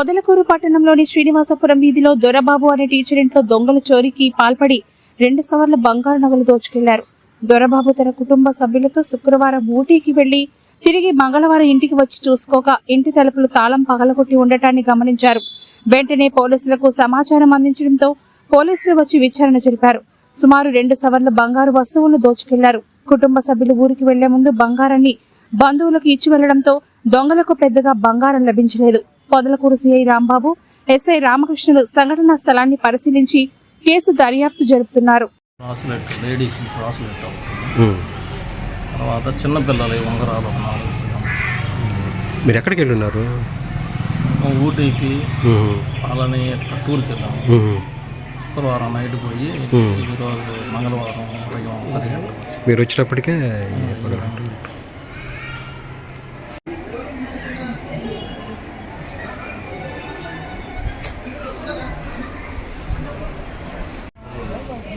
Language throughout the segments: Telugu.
పొదలకూరు పట్టణంలోని శ్రీనివాసపురం వీధిలో దొరబాబు అనే టీచర్ ఇంట్లో దొంగల చోరీకి పాల్పడి రెండు సవర్ల బంగారు నగలు దోచుకెళ్ళారు. దొరబాబు తన కుటుంబ సభ్యులతో శుక్రవారం ఊటీకి వెళ్ళి తిరిగి మంగళవారం ఇంటికి వచ్చి చూసుకోక ఇంటి తలుపులు తాళం పగలగొట్టి ఉండటాన్ని గమనించారు. వెంటనే పోలీసులకు సమాచారం అందించడంతో పోలీసులు వచ్చి విచారణ జరిపారు. సుమారు రెండు సవర్ల బంగారు వస్తువులను దోచుకెళ్ళారు. కుటుంబ సభ్యులు ఊరికి వెళ్ళే ముందు బంగారాన్ని బంధువులకు ఇచ్చి వెళ్ళడంతో దొంగలకు పెద్దగా బంగారం లభించలేదు. పొదలకూరు సిఐ రాంబాబు ఎస్ఐ రామకృష్ణులు సంఘటనా స్థలాన్ని పరిశీలించి కేసు దర్యాప్తు జరుపుతున్నారు. తర్వాత చిన్నపిల్లలు ఉంగరాలు మీరు ఎక్కడికి వెళ్ళి ఉన్నారు ఊటీకి అలానే టూర్కి వెళ్ళాము శుక్రవారం నైట్ పోయి ఈరోజు మంగళవారం ఉదయం పది గంటలకు వచ్చాము. మీరు వచ్చేటప్పటికే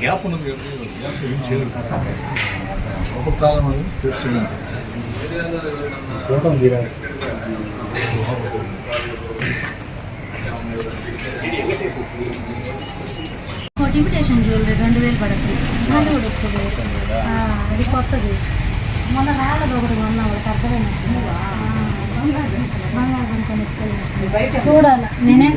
గ్యాప్ ఉన్నది గ్యాప్ ఏం ఒక ప్రాబ్లం సేఫ్ చేయడానికి ఇమిటేషన్ జ్యువెలరీ రెండు వేలు పడుతుంది. కూడా వస్తుంది. అది కొత్తది. మొన్న రాలేదు ఒకటి మొన్న వాళ్ళకి అర్థమైనట్టు చూడాలి. నేనే